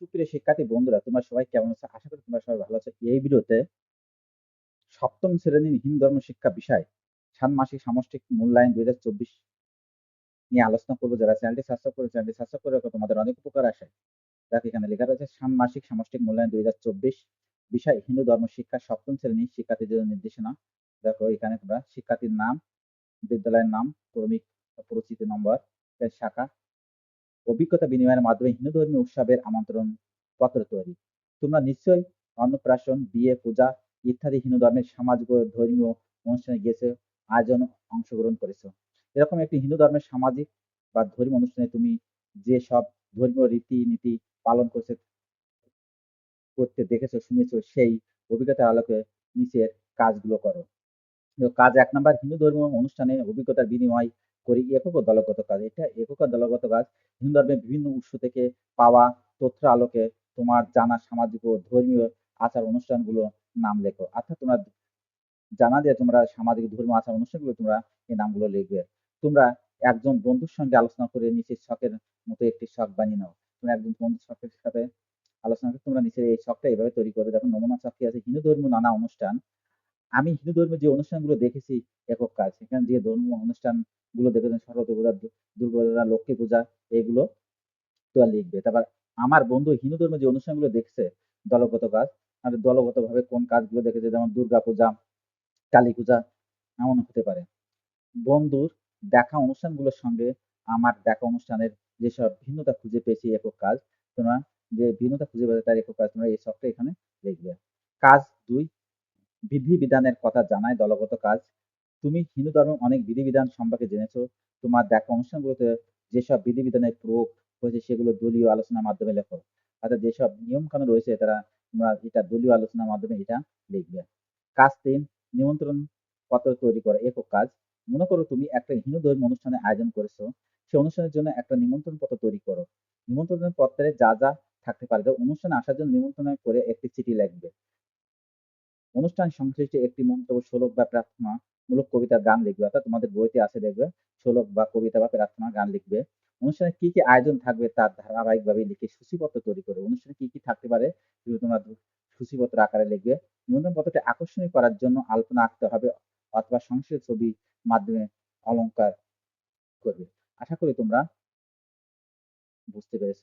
সুপ্রিয় শিক্ষার্থী, বন্ধুরা, তোমরা সবাই কেমন আছো? আশা করি তোমরা সবাই ভালো আছো। এই ভিডিওতে সপ্তম শ্রেণির হিন্দু ধর্ম শিক্ষা বিষয়, ষান্মাসিক সামষ্টিক মূল্যায়ন দুই হাজার চব্বিশ নিয়ে আলোচনা করব। যারা চ্যানেলটি সাবস্ক্রাইব করে চ্যানেলটি সাবস্ক্রাইব করে রাখো। তোমাদের অনেক উপকার আসে। দেখো, এখানে লেখা রয়েছে, ষান্মাসিক সামষ্টিক মূল্যায়ন দুই হাজার চব্বিশ বিষয়, হিন্দু ধর্ম শিক্ষা সপ্তম শ্রেণির শিক্ষার্থীদের নির্দেশনা। দেখো, এখানে তোমরা শিক্ষার্থীর নাম, বিদ্যালয়ের নাম, ক্রমিক, পরিচিতি নম্বর শাখা অভিজ্ঞতা বিনিময়ের মাধ্যমে হিন্দু ধর্মীয় উৎসবের আমন্ত্রণ পত্র তৈরি। তোমরা নিশ্চয়ই অন্নপ্রাশন, বিয়ে, পূজা ইত্যাদি হিন্দু ধর্মের সামাজিক ধর্মীয় অনুষ্ঠানে গিয়েছে, আয়োজন অংশগ্রহণ করেছ। এরকম একটি হিন্দু ধর্মের সামাজিক বা ধর্মীয় অনুষ্ঠানে তুমি যে সব ধর্মীয় রীতিনীতি পালন করছে, করতে দেখেছ, শুনেছো, সেই অভিজ্ঞতার আলোকে নিচের কাজগুলো করো। কাজ এক নাম্বার, হিন্দু ধর্মীয় অনুষ্ঠানে অভিজ্ঞতার বিনিময় করি, একক ও দলগত কাজ। এটা একক দলগত কাজ। হিন্দু ধর্মের বিভিন্ন উৎস থেকে পাওয়া তথ্য আলোকে তোমার জানা সামাজিক ও ধর্মীয় আচার অনুষ্ঠানগুলো নাম লেখো। অর্থাৎ তোমরা জানা যে তোমরা সামাজিক ধর্মীয় আচার অনুষ্ঠানগুলো তোমরা এই নামগুলো লিখবে। তোমরা একজন বন্ধুর সঙ্গে আলোচনা করে নিচের শখের মতো একটি শখ বানিয়ে নাও। তোমরা একজন বন্ধুর শখের সাথে আলোচনা করে তোমরা নিচের এই শখটা এইভাবে তৈরি করে দেখো, নমুনা শখ কি আছে? হিন্দু ধর্মীয় নানা অনুষ্ঠান আমি হিন্দু ধর্মের যে অনুষ্ঠানগুলো দেখেছি, একক কাজ। সেখানে যে ধর্মীয় অনুষ্ঠানগুলো দেখেছেন, সরস্বতী পূজা দুর্গা লক্ষ্মী পূজা, এগুলো তো লিখবে। তারপর আমার বন্ধু হিন্দু ধর্মের যে অনুষ্ঠানগুলো দেখছে, দলগত কাজ, আর দলগত ভাবে কোন কাজগুলো দেখেছে, যেমন দুর্গা পূজা, কালী পূজা, এমন হতে পারে। বন্ধুর দেখা অনুষ্ঠানগুলোর সঙ্গে আমার দেখা অনুষ্ঠানের যেসব ভিন্নতা খুঁজে পেয়েছি, একক কাজ, তোমরা যে ভিন্নতা খুঁজে পেয়েছে, তার একক কাজ তোমরা এই সবটা এখানে লিখবে। কাজ দুই বিধি বিধানের কথা জানায় দলগত কাজ। তুমি হিন্দু ধর্মের অনেক বিধিবিধান সম্পর্কে জেনেছো। তোমার দেখা অনুষ্ঠানগুলোতে যেসব বিধিবিধানের প্রয়োগ হয়েছে সেগুলো দলীয় আলোচনার মাধ্যমে লেখো। অর্থাৎ যেসব নিয়ম কানুন রয়েছে তারা তোমরা এটা দলীয় আলোচনার মাধ্যমে এটা লিখবে। কাজ তিন, নিমন্ত্রণ পত্র তৈরি করা। একক কাজ। মনে করো তুমি একটা হিন্দু ধর্ম অনুষ্ঠানে আয়োজন করেছ। সেই অনুষ্ঠানের জন্য একটা নিমন্ত্রণ পত্র তৈরি করো। নিমন্ত্রণ পত্রে যা যা থাকতে পারে অনুষ্ঠানে আসার জন্য নিমন্ত্রণ করে একটি চিঠি লিখবে। অনুষ্ঠান সংশ্লিষ্ট একটি মন্তব্য, শ্লোক বা প্রার্থনা মূলক কবিতা গান লিখবে, অর্থাৎ তোমাদের বইতে আছে দেখবে, শ্লোক বা কবিতা বা প্রার্থনা গান লিখবে। অনুষ্ঠানে কি কি আয়োজন থাকবে তার ধারাবাহিকভাবে লিখে সূচিপত্র তৈরি করবে। অনুষ্ঠানে কি কি থাকতে পারে সেগুলো তোমরা সূচিপত্র আকারে লিখবে। নিমন্ত্রণ পত্রটি আকর্ষণীয় করার জন্য আলপনা আঁকতে হবে অথবা সংশ্লিষ্ট ছবি মাধ্যমে অলঙ্কার করবে। আশা করি তোমরা বুঝতে পেরেছ।